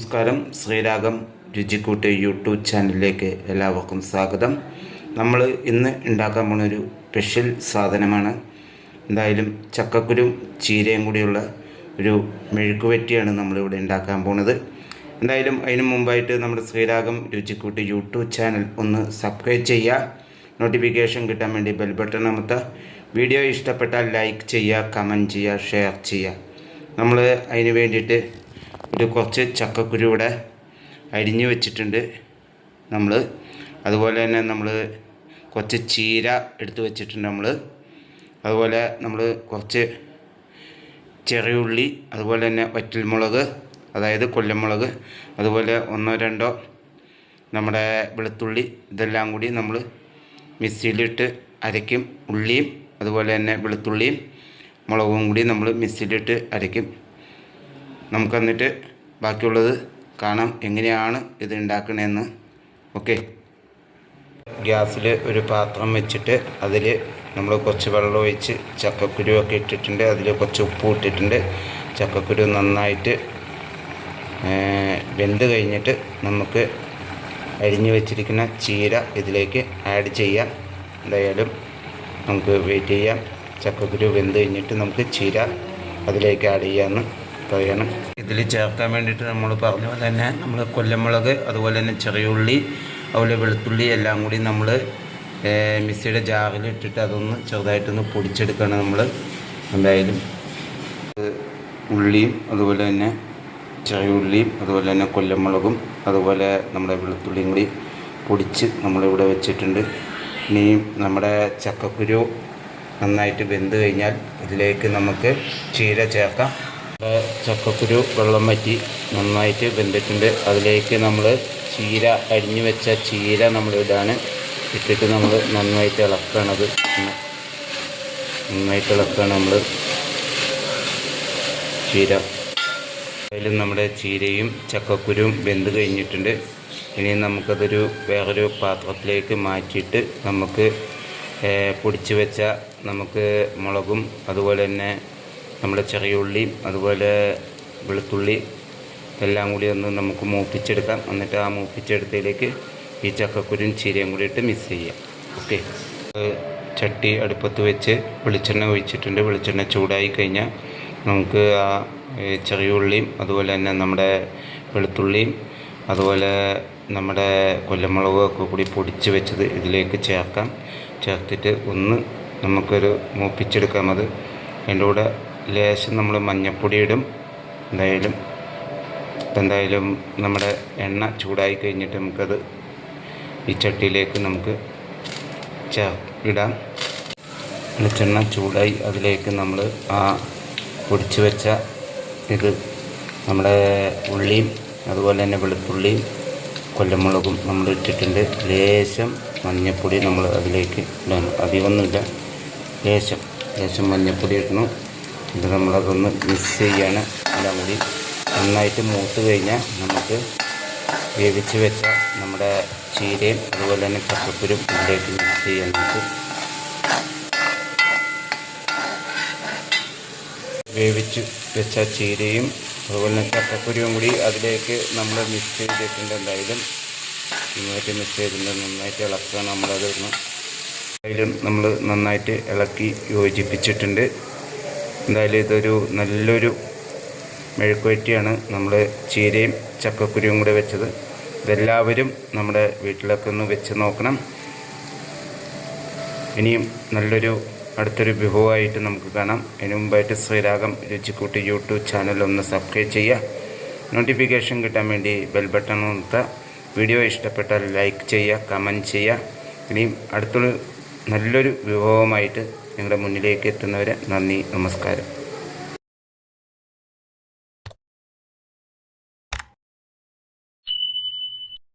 നമസ്കാരം. ശ്രീരാഗം രുചിക്കൂട്ട് യൂട്യൂബ് ചാനലിലേക്ക് എല്ലാവർക്കും സ്വാഗതം. നമ്മൾ ഇന്ന് ഉണ്ടാക്കാൻ പോണ ഒരു സ്പെഷ്യൽ സാധനമാണ്. എന്തായാലും ചക്കക്കുരും ചീരയും കൂടിയുള്ള ഒരു മെഴുക്കുവറ്റിയാണ് നമ്മളിവിടെ ഉണ്ടാക്കാൻ പോണത്. എന്തായാലും അതിനു മുമ്പായിട്ട് നമ്മുടെ ശ്രീരാഗം രുചിക്കൂട്ട് യൂട്യൂബ് ചാനൽ ഒന്ന് സബ്സ്ക്രൈബ് ചെയ്യുക. നോട്ടിഫിക്കേഷൻ കിട്ടാൻ വേണ്ടി ബെൽ ബട്ടൺ അമർത്തുക. വീഡിയോ ഇഷ്ടപ്പെട്ടാൽ ലൈക്ക് ചെയ്യുക കമന്റ് ചെയ്യുക ഷെയർ ചെയ്യുക. നമ്മൾ അതിന് വേണ്ടിയിട്ട് ഒരു കുറച്ച് ചക്കക്കുരു ഇവിടെ അരിഞ്ഞു വെച്ചിട്ടുണ്ട്. നമ്മൾ അതുപോലെ തന്നെ നമ്മൾ കുറച്ച് ചീര എടുത്ത് വെച്ചിട്ടുണ്ട് നമ്മൾ അതുപോലെ നമ്മൾ കുറച്ച് ചെറിയുള്ളി അതുപോലെ തന്നെ വറ്റൽമുളക് അതായത് കൊല്ലമുളക് അതുപോലെ ഒന്നോ രണ്ടോ നമ്മുടെ വെളുത്തുള്ളി ഇതെല്ലാം കൂടി നമ്മൾ മിക്സിയിലിട്ട് അരയ്ക്കും ഉള്ളിയും അതുപോലെ തന്നെ വെളുത്തുള്ളിയും മുളകും കൂടി നമ്മൾ മിക്സിയിലിട്ട് അരയ്ക്കും. നമുക്ക് എന്നിട്ട് ബാക്കിയുള്ളത് കാണാം എങ്ങനെയാണ് ഇത് ഉണ്ടാക്കണതെന്ന് ഓക്കെ. ഗ്യാസിൽ ഒരു പാത്രം വെച്ചിട്ട് അതിൽ നമ്മൾ കുറച്ച് വെള്ളം ഒഴിച്ച് ചക്കക്കുരുവൊക്കെ ഇട്ടിട്ടുണ്ട്. അതിൽ കുറച്ച് ഉപ്പ് ഇട്ടിട്ടുണ്ട്. ചക്കക്കുരു നന്നായിട്ട് വെന്ത് കഴിഞ്ഞിട്ട് നമുക്ക് അരിഞ്ഞു വെച്ചിരിക്കുന്ന ചീര ഇതിലേക്ക് ആഡ് ചെയ്യാം. എന്തായാലും നമുക്ക് വെയിറ്റ് ചെയ്യാം. ചക്കക്കുരു വെന്ത് കഴിഞ്ഞിട്ട് നമുക്ക് ചീര അതിലേക്ക് ആഡ് ചെയ്യാമെന്ന് പറയണം ഇതിൽ ചേർക്കാൻ വേണ്ടിയിട്ട് നമ്മൾ പറഞ്ഞ പോലെ തന്നെ നമ്മൾ കൊല്ലമുളക് അതുപോലെ തന്നെ ചെറിയുള്ളി അതുപോലെ വെളുത്തുള്ളി എല്ലാം കൂടി നമ്മൾ മിക്സിയുടെ ജാറിൽ ഇട്ടിട്ട് അതൊന്ന് ചെറുതായിട്ടൊന്ന് പൊടിച്ചെടുക്കണം നമ്മൾ. എന്തായാലും ഉള്ളിയും അതുപോലെ തന്നെ ചെറിയ ഉള്ളിയും അതുപോലെ തന്നെ കൊല്ലമുളകും അതുപോലെ നമ്മുടെ വെളുത്തുള്ളിയും കൂടി പൊടിച്ച് നമ്മളിവിടെ വെച്ചിട്ടുണ്ട്. ഇനിയും നമ്മുടെ ചക്കക്കുരു നന്നായിട്ട് വെന്ത് കഴിഞ്ഞാൽ ഇതിലേക്ക് നമുക്ക് ചീര ചേർക്കാം. ചക്കക്കുരു വെള്ളം വറ്റി നന്നായിട്ട് വെന്തിട്ടുണ്ട്. അതിലേക്ക് നമ്മൾ ചീര അരിഞ്ഞു വെച്ച ചീര നമ്മൾ ഇടാണ്. ഇട്ടിട്ട് നമ്മൾ നന്നായിട്ട് ഇളക്കണത് നന്നായിട്ട് ഇളക്കാണ് നമ്മൾ ചീര. അതിലും നമ്മുടെ ചീരയും ചക്കക്കുരുവും വെന്ത് കഴിഞ്ഞിട്ടുണ്ട്. ഇനി നമുക്കതൊരു വേറൊരു പാത്രത്തിലേക്ക് മാറ്റിയിട്ട് നമുക്ക് പൊടിച്ച് വെച്ച നമുക്ക് മുളകും അതുപോലെ തന്നെ നമ്മുടെ ചെറിയ ഉള്ളിയും അതുപോലെ വെളുത്തുള്ളി എല്ലാം കൂടി ഒന്ന് നമുക്ക് മൂപ്പിച്ചെടുക്കാം. എന്നിട്ട് ആ മൂപ്പിച്ചെടുത്തതിലേക്ക് ഈ ചക്കക്കുരും ചീരയും കൂടി ഇട്ട് മിക്സ് ചെയ്യാം. ഓക്കെ ചട്ടി അടുപ്പത്ത് വെച്ച് വെളിച്ചെണ്ണ ഒഴിച്ചിട്ടുണ്ട്. വെളിച്ചെണ്ണ ചൂടായി കഴിഞ്ഞാൽ നമുക്ക് ആ ചെറിയ ഉള്ളിയും അതുപോലെ തന്നെ നമ്മുടെ വെളുത്തുള്ളിയും അതുപോലെ നമ്മുടെ കൊല്ലമുളകും ഒക്കെ കൂടി പൊടിച്ച് വെച്ചത് ഇതിലേക്ക് ചേർക്കാം. ചേർത്തിട്ട് ഒന്ന് നമുക്കൊരു മൂപ്പിച്ചെടുക്കാം അത്. അതിന്റെ കൂടെ ലേശം നമ്മൾ മഞ്ഞൾപ്പൊടി ഇടും എന്തായാലും ഇപ്പം എന്തായാലും നമ്മുടെ എണ്ണ ചൂടായി കഴിഞ്ഞിട്ട് നമുക്കത് ഈ ചട്ടിയിലേക്ക് നമുക്ക് ചേർ ഇടാം. വെളിച്ചെണ്ണ ചൂടായി അതിലേക്ക് നമ്മൾ ആ പൊടിച്ച് വെച്ച ഇത് നമ്മുടെ ഉള്ളിയും അതുപോലെ തന്നെ വെളുത്തുള്ളിയും കൊല്ലമുളകും നമ്മൾ ഇട്ടിട്ടുണ്ട്. ലേശം മഞ്ഞൾപ്പൊടി നമ്മൾ അതിലേക്ക് ഇടണം. അധികമൊന്നുമില്ല. ലേശം ലേശം മഞ്ഞൾപ്പൊടി ഇടണം. ഇത് നമ്മളതൊന്ന് മിക്സ് ചെയ്യാണ്. എല്ലാം കൂടി നന്നായിട്ട് മൂത്ത് കഴിഞ്ഞാൽ നമുക്ക് വേവിച്ച് വെച്ച നമ്മുടെ ചീരയും അതുപോലെ തന്നെ കപ്പപ്പുരും ഇതിലേക്ക് മിക്സ് ചെയ്യാൻ നമുക്ക് വേവിച്ച് വെച്ച ചീരയും അതുപോലെ തന്നെ ചക്കക്കുരുവും കൂടി അതിലേക്ക് നമ്മൾ മിക്സ് ചെയ്തിട്ടുണ്ട് എന്തായാലും. നന്നായിട്ട് മിക്സ് ചെയ്തിട്ടുണ്ട്. നന്നായിട്ട് ഇളക്കുക നമ്മളത് ഒന്ന് അതിലും നമ്മൾ നന്നായിട്ട് ഇളക്കി യോജിപ്പിച്ചിട്ടുണ്ട്. എന്തായാലും ഇതൊരു നല്ലൊരു മെഴുക്കുവറ്റിയാണ് നമ്മൾ ചീരയും ചക്കക്കുരുവും കൂടെ വെച്ചത്. ഇതെല്ലാവരും നമ്മുടെ വീട്ടിലൊക്കെ ഒന്ന് വെച്ച് നോക്കണം. ഇനിയും നല്ലൊരു അടുത്തൊരു വിഭവമായിട്ട് നമുക്ക് കാണാം. അതിനു മുമ്പായിട്ട് ശ്രീരാഗം രുചിക്കൂട്ടി യൂട്യൂബ് ചാനൽ ഒന്ന് സബ്സ്ക്രൈബ് ചെയ്യുക. നോട്ടിഫിക്കേഷൻ കിട്ടാൻ വേണ്ടി ബെൽ ബട്ടൺ നിർത്തുക വീഡിയോ ഇഷ്ടപ്പെട്ടാൽ ലൈക്ക് ചെയ്യുക കമന്റ് ചെയ്യുക. ഇനിയും അടുത്തൊരു നല്ലൊരു വിഭവമായിട്ട് നിങ്ങളുടെ മുന്നിലേക്ക് എത്തുന്നവരെ നന്ദി നമസ്കാരം.